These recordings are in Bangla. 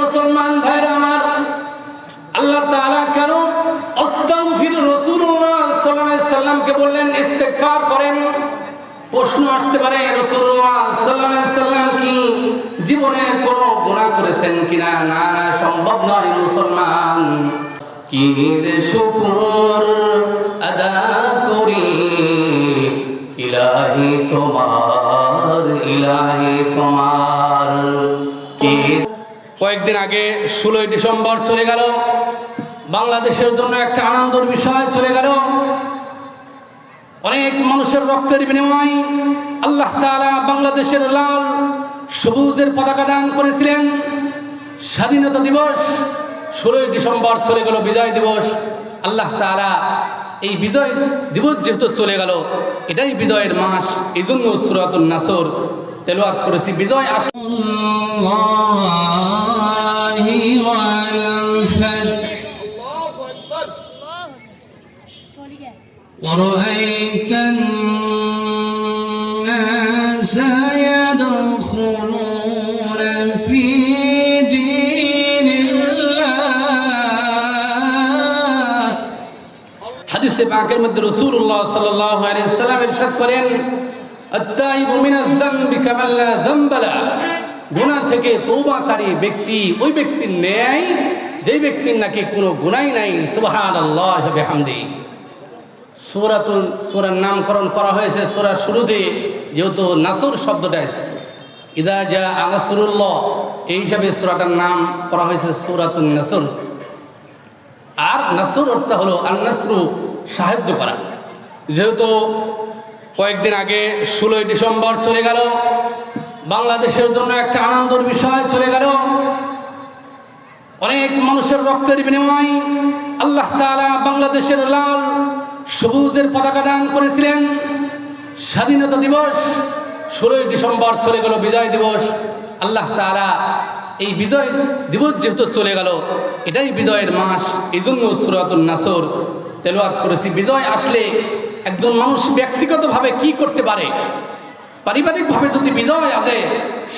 মুসলমান আমার, আল্লাহ কেন সাল্লামকে বললেন করেন। প্রশ্ন আসতে পারে কি জীবনে করেছেন কিনা? না না, সম্ভব নয়, মুসলমান। কি শুকর আদা করি, ইলাহি তোমার ইলাহি তোমার। কয়েকদিন আগে ষোলোই ডিসেম্বর চলে গেল। বাংলাদেশের জন্য একটা আনন্দের বিষয় চলে গেল। অনেক মানুষের রক্তের বিনিময় আল্লাহ তাআলা বাংলাদেশের লাল, সবুজের পতাকা দান করেছিলেন। স্বাধীনতা দিবস, ষোলোই ডিসেম্বর চলে গেল, বিজয় দিবস। আল্লাহ তাআলা এই বিজয় দিবস যেহেতু চলে গেল, এটাই বিজয়ের মাস। এই জন্য সুরাতুল নাসর তেলোয়াত করেছি বিজয় আস الله والفتح ورأيت الناس يدخلون في دين الله হাদিসে পাকের মধ্যে রাসূলুল্লাহ সাল্লাল্লাহু আলাইহি সাল্লাম ইরশাদ করেন লা থেকে তওবাকারী ব্যক্তি ওই ব্যক্তির ন্যায়, যেই ব্যক্তির নাকি কোনো গুনাহ নাই, সুবহানাল্লাহ ওয়া বিহামদি। সূরাতুল, সূরার নামকরণ করা হয়েছে সুরার শুরুতে, যেহেতু নাসুর শব্দটা আছে ইদা জা নাসরুল্লাহ, এই হিসাবে সূরাটার নাম করা হয়েছে সূরাতুন নাসুর। আর নাসুর অর্থ হলো আল সাহায্য করা। যেহেতু কয়েকদিন আগে ষোলোই ডিসেম্বর চলে গেল। বাংলাদেশের জন্য একটা আনন্দের বিষয় চলে গেল। অনেক মানুষের রক্তের বিনিময় আল্লাহ তাআলা বাংলাদেশের লাল, সবুজের পতাকা দান করেছিলেন। স্বাধীনতা দিবস, ষোলোই ডিসেম্বর চলে গেল, বিজয় দিবস। আল্লাহ তাআলা এই বিজয় দিবস যেহেতু চলে গেল, এটাই বিজয়ের মাস। এই জন্য সুরাতুল নাসর তেলোয়াত করেছি। বিজয় আসলে একজন মানুষ ব্যক্তিগতভাবে কি করতে পারে? পারিবারিকভাবে যদি বিজয় আসে,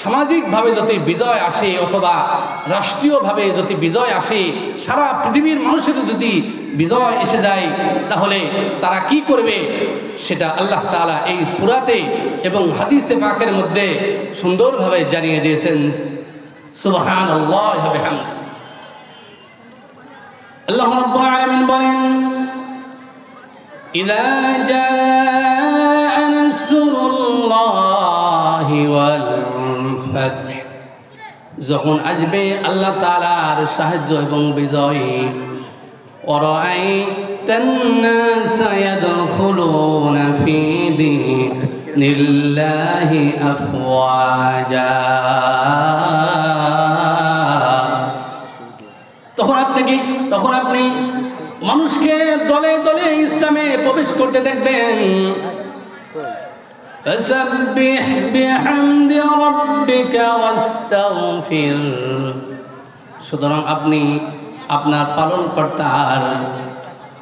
সামাজিকভাবে যদি বিজয় আসে, অথবা রাষ্ট্রীয়ভাবে যদি বিজয় আসে, সারা পৃথিবীর মানুষের যদি বিজয় এসে যায়, তাহলে তারা কি করবে? সেটা আল্লাহ তাআলা এই সুরাতে এবং হাদিসে পাকের মধ্যে সুন্দরভাবে জানিয়ে দিয়েছেন। সুবহান আল্লাহ আল্লাহ বলেন إذا جاء نصر الله والفتح যখন আসবে আল্লাহ তাআলার সাহায্য এবং বিজয় ورأيت الناس يدخلون في دين الله أفواجا তখন আপনি কি তখন আপনি মানুষকে দলে দলে ইসলামে প্রবেশ করতে দেখবেন فسبح بحمد ربك واستغفر সুতরাং আপনি আপনার পালনকর্তার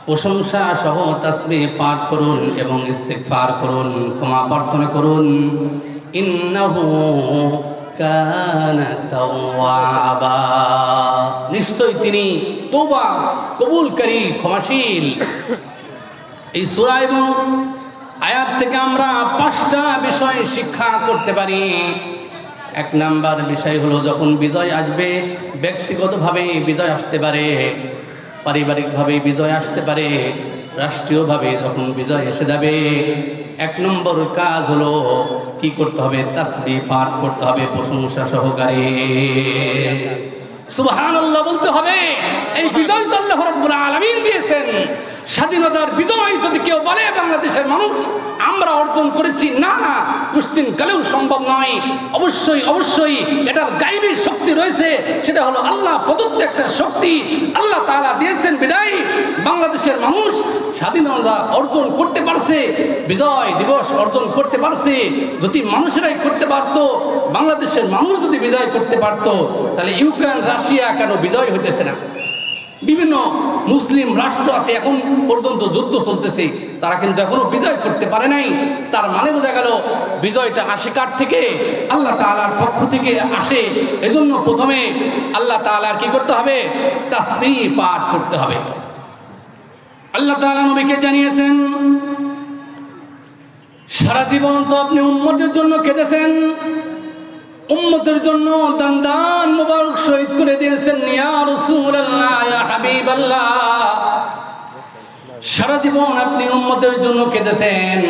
প্রশংসা সহ তাসবিহ পাঠ করুন এবং ইস্তেগফার করুন ক্ষমা প্রার্থনা করুন ইন্নাহু কানা তাওয়াবা নিশ্চয় তিনি তওবা কবুলকারী ক্ষমাশীল। এই সূরা এবং আয়াত থেকে আমরা পাঁচটা বিষয় শিক্ষা করতে পারি। এক নাম্বার বিষয় হলো, যখন বিজয় আসবে, ব্যক্তিগতভাবে বিজয় আসতে পারে, পারিবারিকভাবে বিজয় আসতে পারে, রাষ্ট্রীয়ভাবে যখন বিজয় এসে যাবে এক নম্বর কাজ হলো কি করতে হবে? তাসবি পাঠ করতে হবে প্রশংসা সহকারে। সুবহানাল্লাহ বলতে হবে, এই বিজয় তো আল্লাহ রাব্বুল আলামিন দিয়েছেন। স্বাধীনতার বিজয় যদি কেউ বলে বাংলাদেশের মানুষ, আমরা অর্জন করেছি। না না কুস্তিন কালেও সম্ভব নয়। অবশ্যই অবশ্যই এটার গাইবী শক্তি রয়েছে। সেটা হলো আল্লাহ প্রদত্ত একটা শক্তি। আল্লাহ তাআলা দিয়েছেন বিদায়। বাংলাদেশের মানুষ স্বাধীনতা অর্জন করতে পারছে, বিজয় দিবস অর্জন করতে পারছে। যদি মানুষেরাই করতে পারতো, বাংলাদেশের মানুষ যদি বিজয় করতে পারতো, তাহলে ইউক্রেন, রাশিয়া কেন বিজয় হইতেছে না? বিভিন্ন মুসলিম রাষ্ট্র আছে, এখন পর্যন্ত যুদ্ধ চলতেছে, তারা কিন্তু এখনও বিজয় করতে পারে নাই। তার মানে বোঝা গেল, বিজয়টা আসে কার থেকে আল্লাহ তাআলার পক্ষ থেকে আসে। এজন্য প্রথমে আল্লাহ তাআলার কি করতে হবে? তাসবিহ পাঠ করতে হবে। আল্লাহ তাআলা নবীকে জানিয়েছেন, সারা জীবন তো আপনি উম্মতের জন্য কেঁদেছেন উম্মতের জন্য দান দান মুবারক শহীদ করে দিয়েছেন ইয়া রাসূলুল্লাহ ইয়া হাবিবাল্লাহ সারা জীবন আপনি উম্মতের জন্য কেঁদেছেন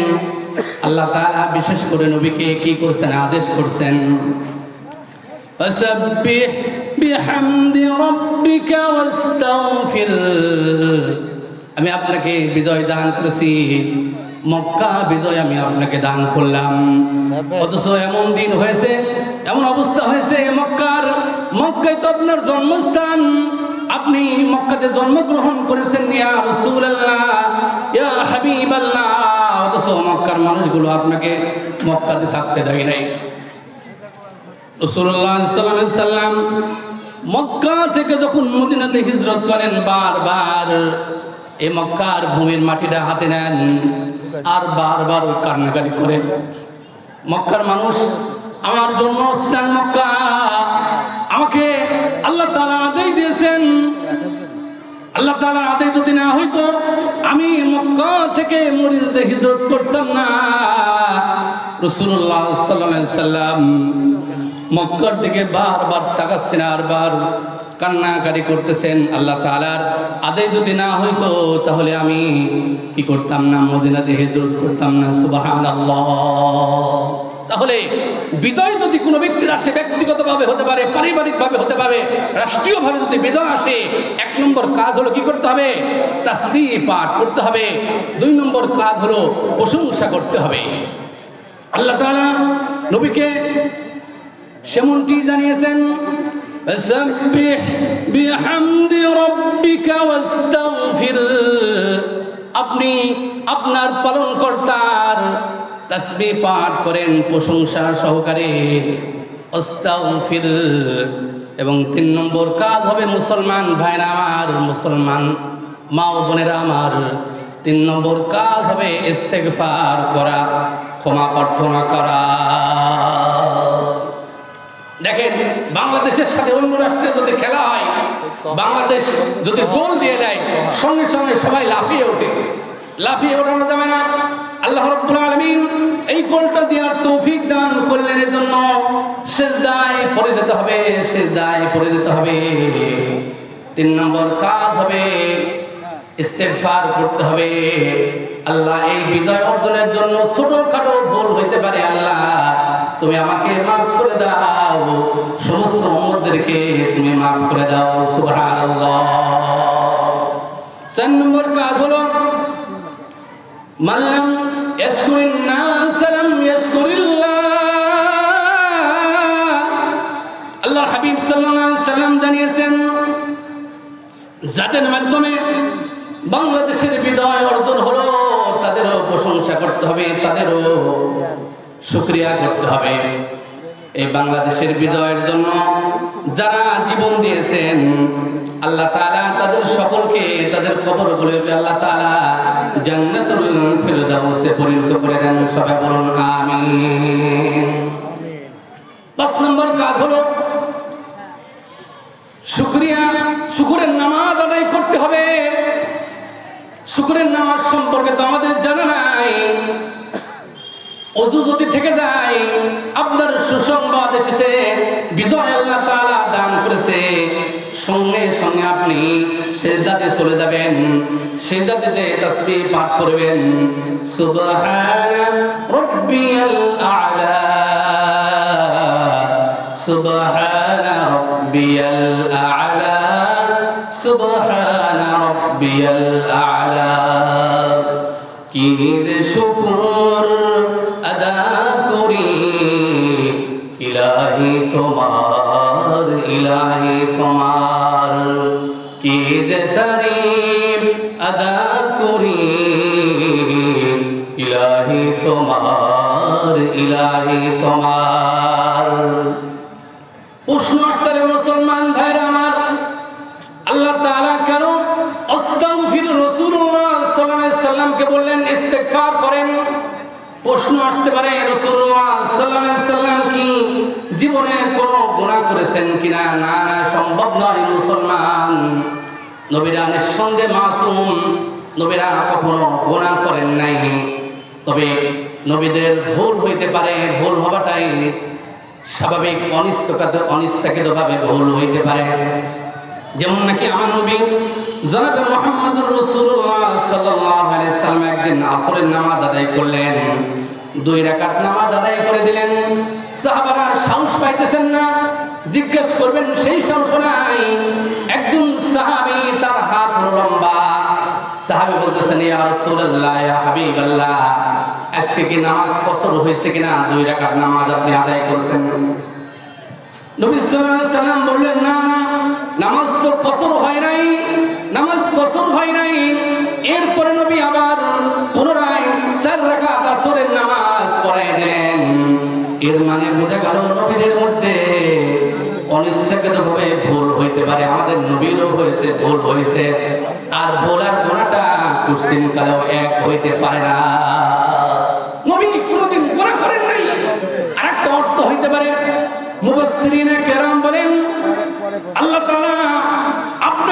আল্লাহ তাআলা বিশেষ করে নবীকে কি করছেন আদেশ করছেন فسبح بحمد ربك واستغفر আমি আপনাকে বিজয় দান করেছি মক্কা বিজয় আমি আপনাকে দান করলাম। অথচ এমন দিন হয়েছে এমন অবস্থা হয়েছে মক্কার। মক্কায় তো আপনার জন্মস্থান। আপনি মক্কাতে জন্মগ্রহণ করেছেন ইয়া রাসূলুল্লাহ ইয়া হাবিবাল্লাহ। অথচ মক্কার মানুষগুলো আপনাকে মক্কাতে থাকতে দেয় নাই। সাল্লাম মক্কা থেকে যখন মদিনাতে হিজরত করেন বারবার এই মক্কার ভূমির মাটিটা হাতে নেন। আর বারবার ওই কান্নাকারি করেন মক্কার মানুষ, আমার জন্য স্থান মক্কা। আমাকে আল্লাহ তাআলা আদেশ দিয়েছেন। আল্লাহ তাআলার আদেশ যদি না হইতো, আমি মক্কা থেকে মদিনাতে হিজরত করতাম না। রসুল্লাহ সাল্লাম মক্কার দিকে বারবার তাকাচ্ছেন আর বার কান্নাকারি করতেছেন, আল্লাহ তাআলার আদেশ যদি না হইতো, তাহলে আমি কি করতাম না? মদিনা মদিনাতে হিজরত করতাম না, সুবহানাল্লাহ। তাহলে বিজয় যদি কোনো ব্যক্তির আসে, ব্যক্তিগতভাবে হতে পারে, পারিবারিকভাবে হতে পারে, রাষ্ট্রীয়ভাবে যদি বিজয় আসে, এক নম্বর কাজ হলো কি করতে হবে? তাসবিহ পাঠ করতে হবে। দুই নম্বর কাজ হলো প্রশংসা করতে হবে। আল্লাহ তাআলা নবীকে সেমনটি জানিয়েছেন فسبح بحمد ربك واستغفر আপনি আপনার পালন কর্তার তাসবিহ পাঠ করেন প্রশংসা সহকারে আস্তাগফির এবং তিন নম্বর কাজ হবে মুসলমান ভাইরা আমার মুসলমান মা ও বোনেরা আমার তিন নম্বর কাজ হবে ইস্তেগফার করা ক্ষমা প্রার্থনা করা দেখেন, বাংলাদেশের সাথে অন্য রাষ্ট্রে যদি খেলা হয়, বাংলাদেশ যদি গোল দিয়ে দেয়, সঙ্গে সঙ্গে সবাই লাফিয়ে ওঠে। লাফিয়ে ওঠানো যাবে না। আল্লাহ রব্বুল আলামিন এই গোলটা দেওয়ার তৌফিক দান করলেন এর জন্য সেজদায় পড়ে যেতে হবে, সেজদায় পড়ে যেতে হবে। তিন নম্বর কাজ হবে, ইস্তেগফার করতে হবে। আল্লাহ, এই বিজয় অর্জনের জন্য ছোটখাটো ভুল হইতে পারে আল্লাহ। তুমি আমাকে মাফ করে দাও। সমস্ত উম্মতদেরকে তুমি মাফ করে দাও, সুবহানাল্লাহ। চার নম্বর কাজ হলো, মাল্লাম লাম ইয়াশকুরিল্লাহ আল্লাহর হাবিব সাল্লাল্লাহু আলাইহি সাল্লাম জানিয়েছেন যাদের মাধ্যমে প্রশংসা করতে হবে, তাদেরও শুক্রিয়া করতে হবে। এই বাংলাদেশের বিজয়ের জন্য যারা জীবন দিয়েছেন, আল্লাহ তাআলা তাদের সকলকে তাদের কবরগুলোকে আল্লাহ তাআলা জান্নাতুল ফিরদাউসে পরিণত করে দেন, সবাই বলুন আমিন। পাঁচ নম্বর কাজ হলো শুক্রিয়া, শুকুরের নামাজ আদায় করতে হবে। শুকুরের নামাজ সম্পর্কে তো আমাদের জানা নাই। অজু থেকে আপনার সুসংবাদ এসেছে, বিজয় আল্লাহ দান করেছে। সঙ্গে সঙ্গে আপনি সেজদাতে চলে যাবেন, সেজদাতে পাঠ করবেন। সুবহান রব্বিয়াল আলা। সুবহান রব্বিয়াল আলা। সুবহান রব্বিয়াল আলা। কিদ শুকুর আদা করি, ইলাহি তোমার ইলাহি তোমার। কিদ তারিফ আদা করি, ইলাহি তোমার ইলাহি তোমার। প্রশ্ন সাল্লামকে বললেন ইস্তেকফার করেন। প্রশ্ন আসতে পারে সাল্লাম কি জীবনে কোনো গুণা করেছেন কিনা? না না, সম্ভব নয়, মুসলমান। নবীরা নিঃসন্দেহে মাসুম। নবীরা কখনো গুণা করেন নাই। তবে নবীদের ভুল হইতে পারে, ভুল হওয়াটাই স্বাভাবিক অনিষ্টকাত অনিষ্ঠাকৃতভাবে ভুল হইতে পারে। যেমন নাকি আমার নবী জনাবে মোহাম্মদুর রাসূলুল্লাহ সাল্লাল্লাহু আলাইহি সাল্লাম একদিন আসরের নামাজ আদায় করলেন। দুই রাকাত নামাজ আদায় করে দিলেন। সাহাবারা সাহস পাইতেছেন না। জিজ্ঞেস করবেন, সেই সাহস নাই। একজন সাহাবী তার হাত লম্বা। সাহাবী বলতেছেন, ইয়া রাসূলুল্লাহ, ইয়া হাবিবাল্লাহ, আজকে কি নামাজ কসর হয়েছে কিনা? দুই রাকাত নামাজ আপনি আদায় করেছেন। নবী সাল্লাল্লাহু আলাইহি সাল্লাম বললেন, না না নামাজ তো কসর হয় নাই, নামাজ কসর হয় নাই। এরপরে নবী আবার পুনরায় চার রাকাত আসরের নামাজ পড়ায় দিলেন এর মানে বোঝা গেল নবীদের মধ্যে অনিচ্ছাকৃতভাবে ভুল হইতে পারে। আমাদের নবীরও হয়েছে, ভুল হয়েছে। আর ভুল আর গোনাটা কুসিন কালেও এক হইতে পারে না। নবী কোনোদিন গোনা করেন নাই। আরেকটা অর্থ হইতে পারে মুবাসসিরিনে কেরাম বলেন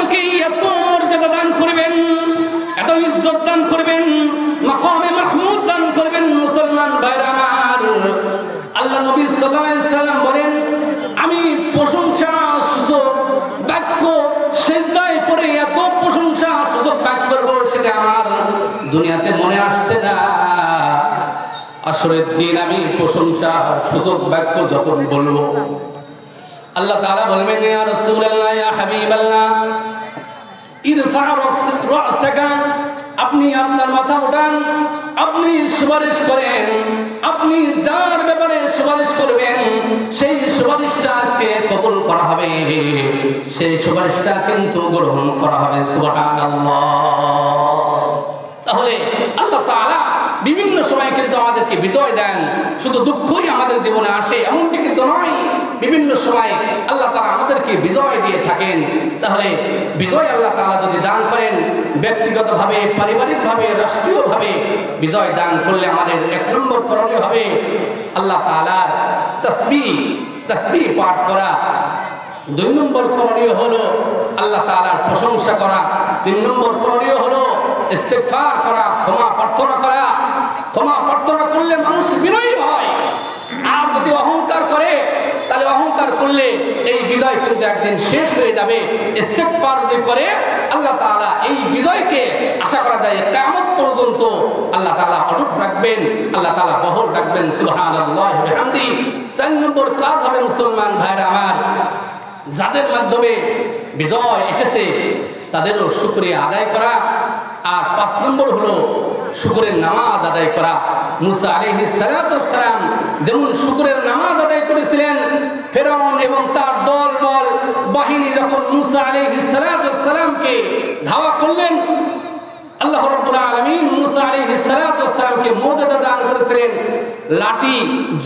আপনাকে এত মর্যাদা দান করবেন, এত ইজ্জত দান করবেন, মাকামে মাহমুদ দান করবেন মুসলমান ভাইরা আমার। আল্লাহ নবী সাল্লাল্লাহু সাল্লাম বলেন, আমি প্রশংসা সুযোগ বাক্য সেজদায় পড়ে এত প্রশংসা সুযোগ বাক্য করব, সেটা আমার দুনিয়াতে মনে আসছে না। আসরের দিন আমি প্রশংসা সুযোগ বাক্য যখন বলব, আল্লাহ তাআলা বলবেন, ইয়া রাসূলুল্লাহ, ইয়া হাবিবাল্লাহ আপনি আপনার মাথা উঠান, আপনি সুপারিশ করেন, আপনি যার ব্যাপারে সুপারিশ করবেন, সেই সুপারিশটা আজকে কবুল করা হবে। সেই সুপারিশটা কিন্তু গ্রহণ করা হবে তাহলে আল্লাহ তাআলা বিভিন্ন সময় কিন্তু আমাদেরকে বিজয় দেন। শুধু দুঃখই আমাদের জীবনে আসে, এমনটি কিন্তু নয় বিভিন্ন সময় আল্লাহ তাআলা আমাদেরকে বিজয় দিয়ে থাকেন। তাহলে বিজয় আল্লাহ তাআলা যদি দান করেন, ব্যক্তিগতভাবে, পারিবারিকভাবে, রাষ্ট্রীয়ভাবে বিজয় দান করলে আমাদের এক নম্বর করণীয় হবে আল্লাহ তাআলার তসবিহ তসবিহ পাঠ করা। দুই নম্বর করণীয় হলো আল্লাহ তাআলার প্রশংসা করা। তিন নম্বর করণীয় হলো ইস্তেগফার করা, ক্ষমা প্রার্থনা করা। ক্ষমা প্রার্থনা করলে মানুষ বিনয়ী হয় আর যদি অহংকার করে তাহলে অহংকার করলে এই বিজয় কিন্তু একদিন শেষ হয়ে যাবে। ইস্তেগফার যদি করে, আল্লাহ তাআলা এই বিজয়কে আশা করা যায় কিয়ামত পর্যন্ত আল্লাহ তাআলা অটুট রাখবেন। আল্লাহ তাআলা বহর রাখবেন। সুবহানাল্লাহি, বিহামদি। চার নম্বর কাজ হবে মুসলমান ভাইরা আমার, যাদের মাধ্যমে বিজয় এসেছে, তাদেরও শুক্রিয়া আদায় করা। আর পাঁচ নম্বর হলো শুকুরের নামাজ আদায় করা। মুসা আলাইহি সালাম যেমন শুকুরের নামাজ আদায় করেছিলেন, ফেরাউন এবং তার দল বল বাহিনী যখন মুসা আলাইহি সালামকে ধাওয়া করলেন, আল্লাহ রাব্বুল আলামিন মুসা সালাতু ওয়াসসালামকে মর্যাদা দান করেছিলেন। লাঠি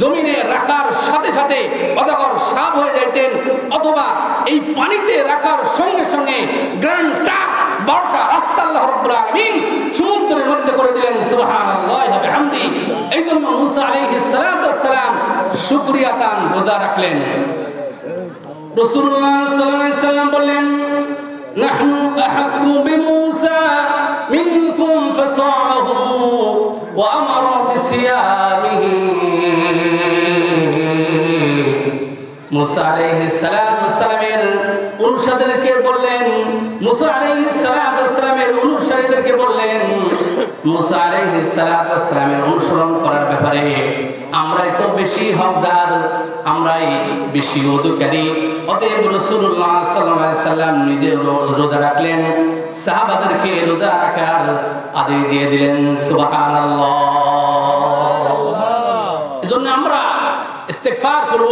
জমিনে রাখার সাথে সাথে অতঃপর সাপ হয়ে যাইতেন, অথবা এই পানিতে রাখার সঙ্গে সঙ্গে গ্র্যান্ড টাক বারোটা আল্লাহ রাব্বুল আলামিন সমুদ্রের মধ্যে করে দিলেন সুবহানাল্লাহি ওয়া বিহামদি এই জন্য মুসা আলাইহিস সালাতু ওয়াসসালাম শুকরিয়া তান রোজা রাখলেন রাসূলুল্লাহ সাল্লাল্লাহু আলাইহি সাল্লাম বললেন نحن أحق بموسى منكم فصامه وأمر بصيامه মুসা আলাইহিস সালামের অনুসারীদেরকে বললেন, মুসা অনুসারীদেরকে বললেন, মুসা অনুসরণ করার ব্যাপারে আমরাই তো বেশি হকদার, আমরাই বেশি অধিকারী। অতএব রসুল্লাহ সাল্লাল্লাহু সাল্লাম নিজে রোজা রাখলেন, সাহাবাদেরকে রোজা রাখার আদেশ দিয়ে দিলেন, সুবহানাল্লাহ। এজন্য আমরা ইস্তেগফার করব।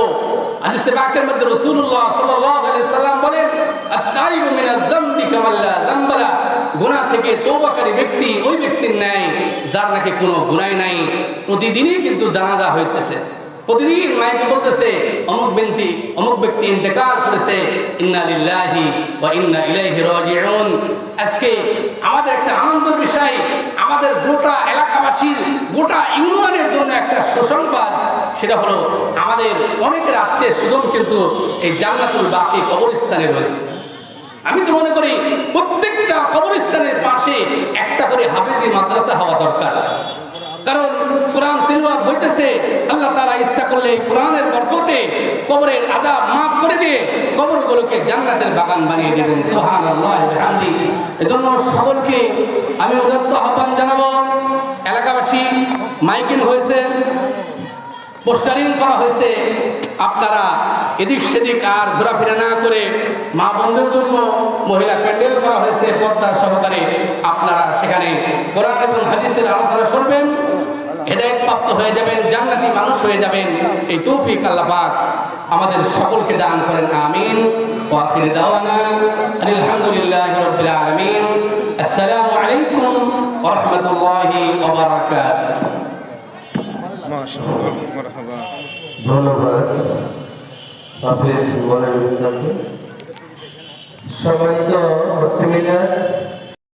হাদিসে পাকের মধ্যে রাসূলুল্লাহ সাল্লাল্লাহু সাল্লাম বলেন আত-তাইবু মিনাজ যামবি কামাল্লা যামবালা। গুনাহ থেকে তওবাকারী ব্যক্তি ওই ব্যক্তির ন্যায়, যার নাকি কোনো গুনাহ নাই। প্রতিদিনই কিন্তু জানাজা হইতেছে। প্রতিদিন মাইকে বলতেছে, অমুক ব্যক্তি অমুক ব্যক্তি ইন্তেকাল করেছে। ইন্না লিল্লাহি ওয়া ইন্না ইলাইহি রাজিউন। আজকে আমাদের একটা আনন্দের বিষয়, আমাদের গোটা এলাকাবাসীর, গোটা ইউনিয়নের জন্য একটা সুসংবাদ, সেটা হলো আমাদের অনেকের আত্মীয় স্বজন কিন্তু এই জান্নাতুল বাকি কবরস্থানে রয়েছে। আমি তো মনে করি প্রত্যেকটা কবরস্থানের পাশে একটা করে হাফিজি মাদ্রাসা হওয়া দরকার। কারণ কোরআন তেলাওয়াত হইতেছে, আল্লাহ তারা ইচ্ছা করলে কোরআনের বরকতে কবরের আদা মাফ করে দিয়ে কবরগুলোকে জান্নাতের বাগান বানিয়ে দেবেন। ওয়া বিহামদি। এজন্য সকলকে আমি উদাত্ত আহ্বান জানাব। এলাকাবাসী, মাইকিং হয়েছে। পোস্টারিং করা হয়েছে, আপনারা এদিক সেদিক আর ঘোরাফেরা না করে মা বোনদের জন্য মহিলা প্যান্ডেল করা হয়েছে, পর্দা সহকারে আপনারা সেখানে কোরআন এবং হাদিসের আলোচনা শুনবেন, হেদায়ত প্রাপ্ত হয়ে যাবেন, জান্নাতি মানুষ হয়ে যাবেন। এই তৌফিক আল্লাহ পাক আমাদের সকলকে দান করেন, আমিন। ওয়াখির দাওয়ানা আলহামদুলিল্লাহি রাব্বিল আলামিন। আসসালামু আলাইকুম ওয়া রাহমাতুল্লাহি ওয়া বারাকাতুহু। ধন্যবাদ। হাফিজ ইসলামকে সম্মানিত মুসলিমিনা